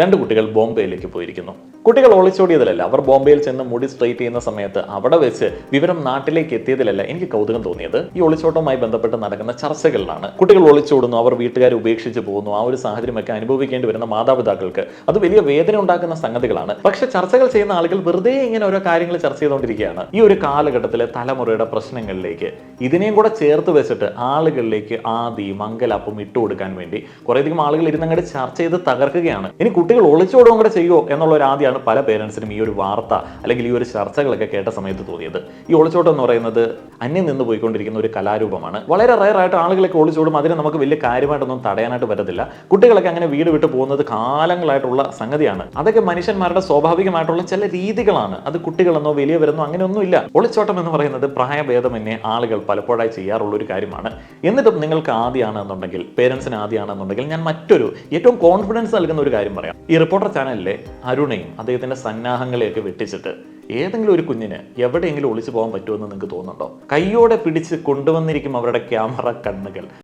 രണ്ട് കുട്ടികൾ ബോംബെയിലേക്ക് പോയിരിക്കുന്നു. കുട്ടികൾ ഒളിച്ചോടിയതിലല്ല അവർ ബോംബെയിൽ ചെന്ന് മുടി സ്ട്രൈറ്റ് ചെയ്യുന്ന സമയത്ത് അവിടെ വെച്ച് വിവരം നാട്ടിലേക്ക് എത്തിയതിലല്ല എനിക്ക് കൗതുകം തോന്നിയത്. ഈ ഒളിച്ചോട്ടവുമായി ബന്ധപ്പെട്ട് നടക്കുന്ന ചർച്ചകളിലാണ്. കുട്ടികൾ ഒളിച്ചോടുന്നു അവർ വീട്ടുകാരെ ഉപേക്ഷിച്ച് പോകുന്നു ആ ഒരു സാഹചര്യമൊക്കെ അനുഭവിക്കേണ്ടി വരുന്ന മാതാപിതാക്കൾക്ക് അത് വലിയ വേദന ഉണ്ടാക്കുന്ന സംഗതികളാണ്. പക്ഷെ ചർച്ചകൾ ചെയ്യുന്ന ആളുകൾ വെറുതെ ഇങ്ങനെ ഓരോ കാര്യങ്ങൾ ചർച്ച ചെയ്തുകൊണ്ടിരിക്കുകയാണ്. ഈ ഒരു കാലഘട്ടത്തിലെ തലമുറയുടെ പ്രശ്നങ്ങളിലേക്ക് ഇതിനെയും കൂടെ ചേർത്ത് വെച്ചിട്ട് ആളുകളിലേക്ക് ആദി മംഗലാപ്പും ഇട്ടുകൊടുക്കാൻ വേണ്ടി കുറേയധികം ആളുകൾ ഇരുന്നങ്ങോട്ട് ചർച്ച ചെയ്ത് തകർക്കുകയാണ്. ഇനി കുട്ടികൾ ഒളിച്ചോടും കൂടെ ചെയ്യുമോ എന്നുള്ള ഒരു ആദ്യമാണ് പല പേരൻസിനും ഈ ഒരു വാർത്ത അല്ലെങ്കിൽ ഈ ഒരു ചർച്ചകളൊക്കെ കേട്ട സമയത്ത് തോന്നിയത്. ഈ ഒളിച്ചോട്ടം എന്ന് പറയുന്നത് അന്യം നിന്ന് പോയിക്കൊണ്ടിരിക്കുന്ന ഒരു കലാരൂപമാണ്. വളരെ റയറായിട്ട് ആളുകളൊക്കെ ഒളിച്ചോടും അതിനെ നമുക്ക് വലിയ കാര്യമായിട്ടൊന്നും തടയാനായിട്ട് പറ്റത്തില്ല. കുട്ടികളൊക്കെ അങ്ങനെ വീട് വിട്ട് പോകുന്നത് കാലങ്ങളായിട്ടുള്ള സംഗതിയാണ്. അതൊക്കെ മനുഷ്യന്മാരുടെ സ്വാഭാവികമായിട്ടുള്ള ചില രീതികളാണ്. അത് കുട്ടികളെന്നോ വലിയവരെന്നോ അങ്ങനെയൊന്നുമില്ല ഒളിച്ചോട്ടം എന്ന് പറയുന്നത് പ്രായഭേദമന്യേ ആളുകൾ പലപ്പോഴായി ചെയ്യാറുള്ള ഒരു കാര്യമാണ്. എന്നിട്ടും നിങ്ങൾക്ക് ആദ്യമാണെന്നുണ്ടെങ്കിൽ പേരൻസിന് ആദ്യമാണെന്നുണ്ടെങ്കിൽ ഞാൻ മറ്റൊരു ഏറ്റവും കോൺഫിഡൻസ് നൽകുന്ന ഒരു കാര്യം പറയാം ഈ റിപ്പോർട്ടർ ചാനലിലെ അരുണയും അദ്ദേഹത്തിന്റെ സന്നാഹങ്ങളെയൊക്കെ വെട്ടിച്ചിട്ട് ഏതെങ്കിലും ഒരു കുഞ്ഞിന് എവിടെയെങ്കിലും ഒളിച്ചു പോകാൻ പറ്റുമെന്ന് നിങ്ങൾക്ക് തോന്നുന്നുണ്ടോ? കൈയോടെ പിടിച്ച് കൊണ്ടുവന്നിരിക്കും അവരുടെ ക്യാമറ കണ്ണുകൾ.